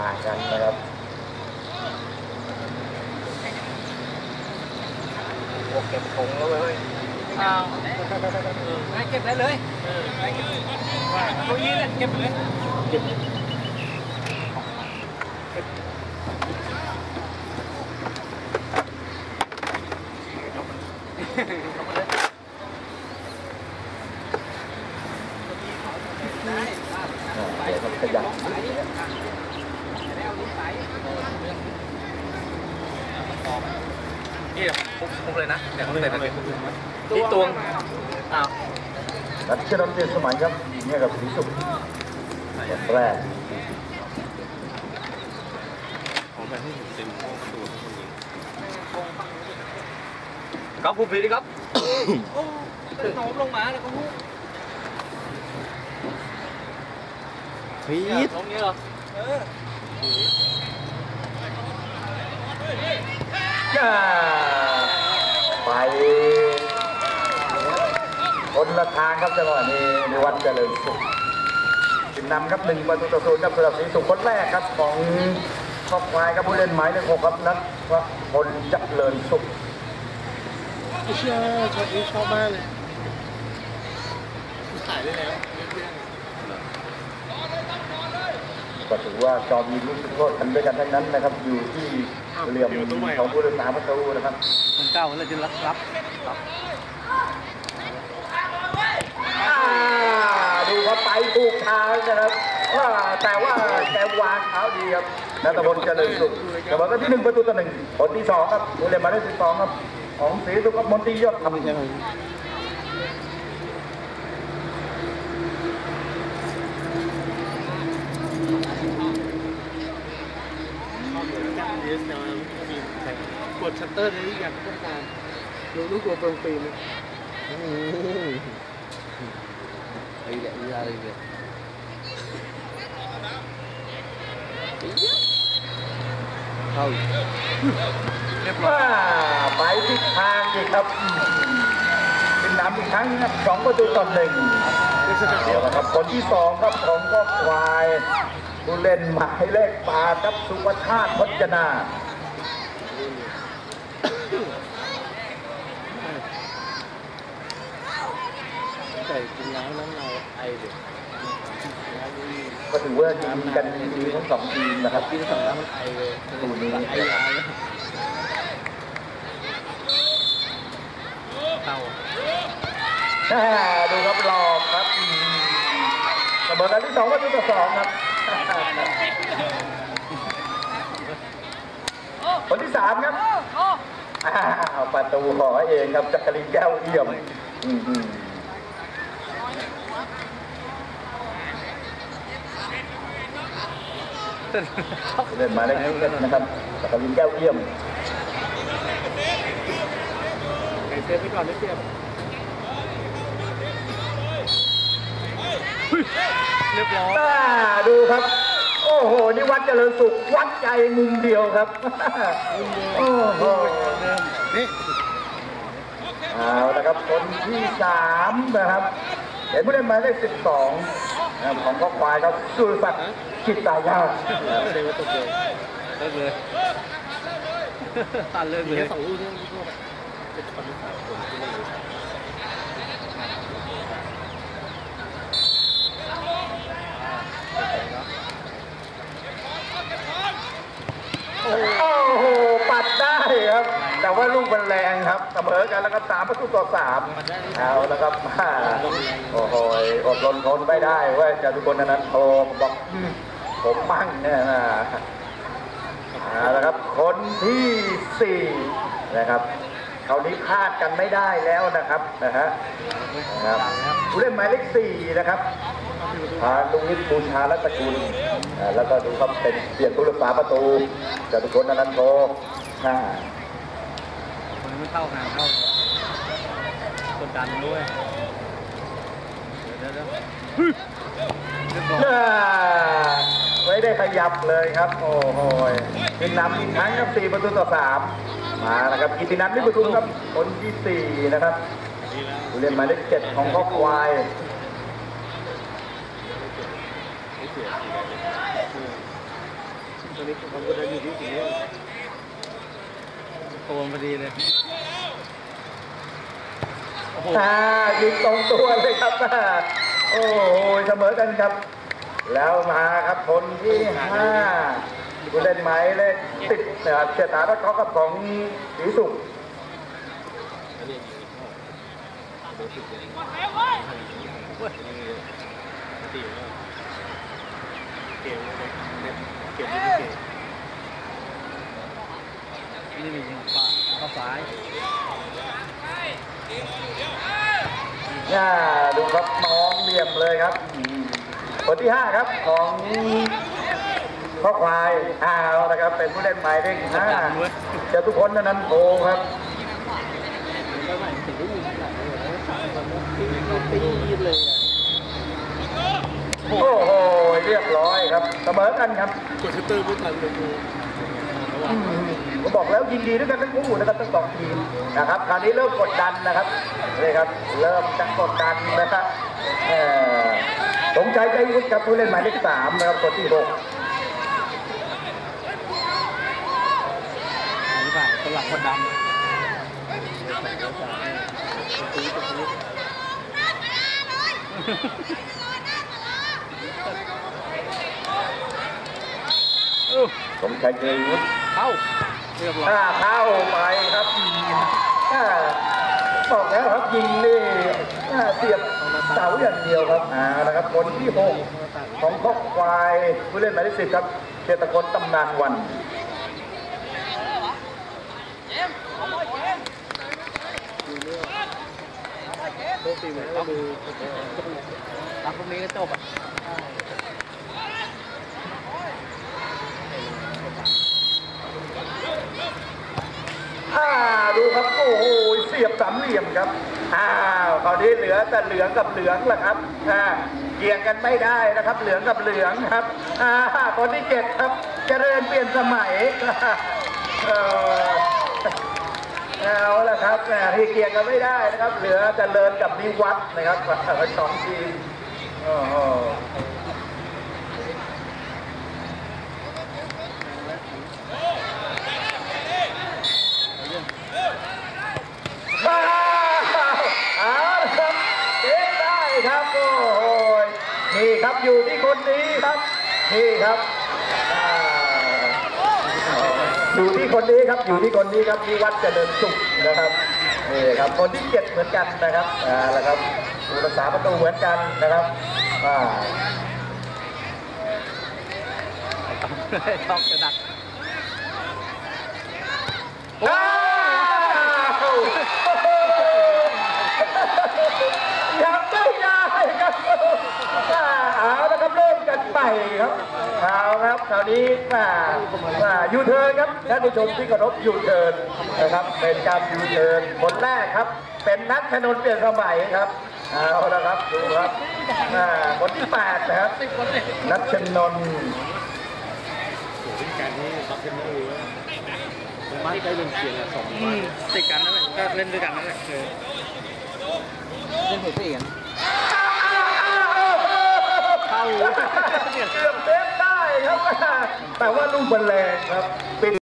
ห่างกันนะครับโอเก็บผงแล้วเว้ยอ้าวให้เก็บได้เลยตัวนี้เนี่ยเก็บเลย อ่าเดี๋ยวมันขยับ นี่ปุ๊บปุ๊บเลยนะเดี๋ยวเขาใส่ตะเกียบนี่ตวงอ้าวนัดเชื่อน้ำเตียสมัยครับเนี่ยกับสีสุขแบบแรกผมไปให้เต็มห้องประตูก๊อฟพูดผิดดิก๊อฟโอ้โน้มลงมาแล้วก็ฮู้ผิดตรงนี้เหรอเออ ไปคนละทางครับจังหวะนี้ในวัดเจริญสุขจินนำครับหนึ่งประตูต่อศูนย์ครับสำหรับสีสุขคนแรกครับของครอบควายครับผู้เล่นหมายเลขหกครับนัทวัพลเจริญสุขไอ้เชี่ยช็อตนี้ชอบมากเลยถ่ายได้แล้วก็ถือว่าจอมยิงลูกจุดโทษกันด้วยกันทั้งนั้นนะครับอยู่ที่ เหลี่ยมของผู้รักษาประตูนะครับคนเก่าเลยจะรับรับรับอ่าดูเขาไปถูกทางนะครับว่าแต่ว่าแกวางเท้าดีครับนัทพลเจริญสุขแต่ว่าก็ที่หนึ่งประตูต่อหนึ่งผลที่สองครับผู้เล่นหมายเลขสิบสองครับ ของศรีสุขกับมนตรียอดธรรม เยสเนาะกดชัตเต อร์เลยอยากต้องการดูลูกตัวเปลืองปีนไอ้แหละอะไรเนี่ยเข้าว่าไปทิศทางอีกครับ เป็นน้ำอีกครั้งครับสองประตูต่อหนึ่งเป็นสนามเดี๋ยวนะครับคนที่สองครับของก็ควายผู้เล่นหมายเลขปาครับสุวชาติพจนา ใส่กินน้ำน้ำเงาไอเด็กก็ถือว่าดีกันดีทั้งสองทีมนะครับกินสองน้ำมันไอเลยตูนี้ไอลายเข้าแม่ดูครับหลอกครับอืมเสมอกันที่สองประตูต่อสองครับคนที่สามครับอ้าวประตูขอเองครับจักรีนแก้วเอี่ยมอืมอืม เล่นมายเลขสิบเอ็ดนะครับจักรีนแก้วเอี่ยมเซฟไปก่อนได้เปรียบเรียบร้อยอ่าดูครับ โอ้โห นี่วัดเจริญสุข วัดใจมุมเดียวครับโอ้โหนี่เอาละครับคนที่สามนะครับ เห็นผู้เล่นหมายเลขสิบสอง ของก็ควายครับสุรศักดิ์จิตตายาเซฟตกเลยเลิกเลยตันเลิกเลยสองลูกเนี่ยลูกเป็นคนที่สามคนที่ไม่รู้ โอ้โห ปัดได้ครับ แต่ว่าลูกมันแรงครับเสมอกันแล้วก็สามประตูต่อสามเอาและครับมาโอ้โหอดรนทนไม่ได้เว่าจะทุกคนนั้นโทรบอกผมมั่งเนี่ยนะเอาละครับคนที่สี่นะครับคราวนี้คาดกันไม่ได้แล้วนะครับนะฮะครับผู้เล่นหมายเลขสี่นะครับพาลุงนิดบูชาและตะกูลแล้วก็ดูครับเป็นเปลี่ยนผู้รักษาประตูจตุพลอนันโทอ่า ไม่เข้างานเข้ากดดันด้วยเดี๋ยวเดี๋ยวเรียบร้อยอ่าไม่ได้ขยับเลยครับ โอ้โหขึ้นนำอีกครั้งครับสี่ประตูต่อสามมานะครับกิตินันท์นิปทุมครับคนที่สี่นะครับผู้เล่นหมายเลขเจ็ดของข้อควายไม่เสียตัวนี้ความกดดันอยู่ที่สีม่วงโคนพอดีเลยโอ่ายิงตรงตัวเลยครับโอ้โหเสมอกันครับ แล้วมาครับคนที่ห้าผู้เล่นหมายเลขสิบนะครับเชษฐารัตน์เขากับของศรีสุขนี่มีขวาข้าซ้าย น่าดูครับน้องเหลี่ยมเลยครับ คนที่ห้าครับของพ่อควายอ้าวนะครับเป็นผู้เล่นหมายเลขห้าเจ้าทุกคนนั้นโอครับโอ้โหเรียบร้อยครับเสมอกันครับกดตื้อไม่ทันเลยกู บอกแล้วยินดีด้วยกันทั้งคู่นะครับทั้งสองทีมนะครับ คราวนี้เริ่มกดดันนะครับนี่ครับ เริ่มจะกดดันนะครับเอ่อสมใจใจวุฒิครับผู้เล่นหมายเลขสามนะครับคนที่หกอันนี้ป่ะสลับคนดำตีตรงนี้สมใจใจวุฒิเข้า เรียบร้อยถ้าเข้าไปครับถ้าบอกแล้วครับยิงนี่ถ้าเสียบเสาอย่างเดียวครับอ่านะครับคนที่หกของคอกควายผู้เล่นหมายเลขสิบครับเชตกลตำนานวันโคตรตีเหมือนก็ดูรับตรงนี้ก็จบอะ อ่าดูครับ โอ้โหเสียบสามเหลี่ยมครับอ้าวคราวนี้เหลือแต่เหลืองกับเหลืองแหละครับอ่าเกี่ยงกันไม่ได้นะครับ เหลืองกับเหลืองครับอ่าคนที่เจ็ดครับเจริญเปลี่ยนสมัยเออเอาละครับแหมที่เกี่ยงกันไม่ได้นะครับ เหลือเจริญกับนิวัฒน์นะครับสองทีมโอ้โห ว้าวเอาละครับเจ๊ได้ครับโอ้โห นี่ครับอยู่ที่คนนี้ครับ นี่ครับอยู่ที่คนนี้ครับอยู่ที่คนนี้ครับที่วัดเจริญสุขนะครับนี่ครับคนที่เจ็ดเหมือนกันนะครับอ่าแล้วครับผู้รักษาประตูเหมือนกันนะครับอ่าต้องจะหนัก ว้าวยังไม่ได้ครับอ่า เอาละครับเริ่มกันใหม่ครับเอาครับคราวนี้มามายูเทิร์นครับท่านผู้ชมที่เคารพยูเทิร์นนะครับ เป็นการยูเทิร์นคนแรกครับ เป็นนักธนนเปลี่ยนสมัยครับเอาละครับดูครับอ่าคนที่แปดนะครับสิบคนเลยนัชนนท์การนี้รับเป็นมือผมมั่นใจเรื่องเสียงอะสองติดกันนั่นแหละก็เล่นด้วยกันนั่นแหละคือเล่นหัวเสียง เข้าเกือบเซฟได้ครับ แต่ว่าลูกบอลแรงครับปิด